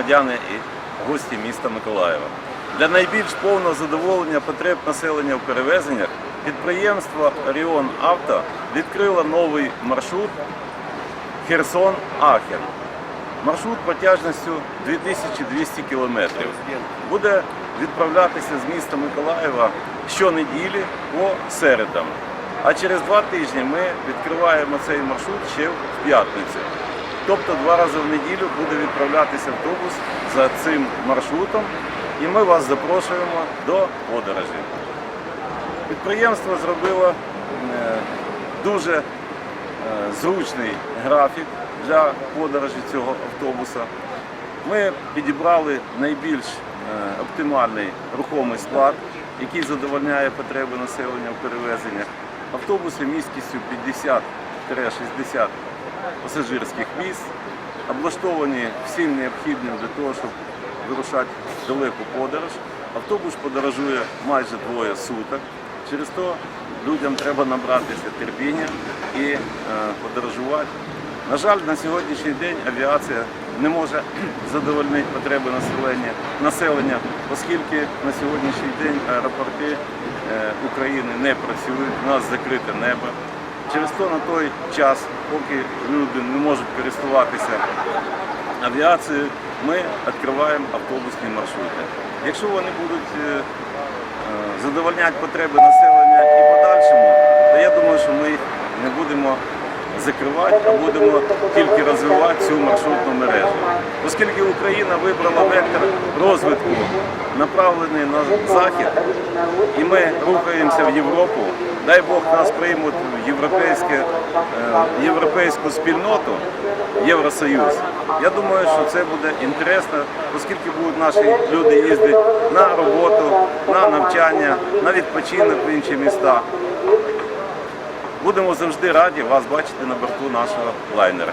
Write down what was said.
громадяни і гості міста Миколаєва. Для найбільш повного задоволення потреб населення в перевезеннях підприємство Оріон Авто відкрило новий маршрут Херсон-Ахен. Маршрут протяжністю 2200 кілометрів. Буде відправлятися з міста Миколаєва щонеділі по середам. А через два тижні ми відкриваємо цей маршрут ще в п'ятницю. Тобто два рази в неділю буде відправлятися автобус за цим маршрутом, і ми вас запрошуємо до подорожі. Підприємство зробило е, дуже е, зручний графік для подорожі цього автобуса. Ми підібрали найбільш е, оптимальний рухомий склад, який задовольняє потреби населення в перевезеннях. Автобуси місткістю 50-60 пасажирських місць, облаштовані всім необхідним для того, щоб вирушати далеку подорож. Автобус подорожує майже двоє суток. Через то людям треба набратися терпіння і е, подорожувати. На жаль, на сьогоднішній день авіація не може задовольнити потреби населення, населення, оскільки на сьогоднішній день аеропорти е, України не працюють, у нас закрите небо. Через то на той час, поки люди не можуть користуватися авіацією, ми відкриваємо автобусні маршрути. Якщо вони будуть е, е, задовольняти потреби населення і подальшому, то я думаю, що ми не будемо закривати, а будемо тільки розвивати цю маршрутну мережу. Оскільки Україна вибрала вектор розвитку, направлений на захід, і ми рухаємося в Європу, дай Бог нас приймуть в європейське, е, європейську спільноту, Євросоюз. Я думаю, що це буде інтересно, оскільки будуть наші люди їздити на роботу, на навчання, на відпочинок в інші міста. Будемо завжди раді вас бачити на борту нашого лайнера.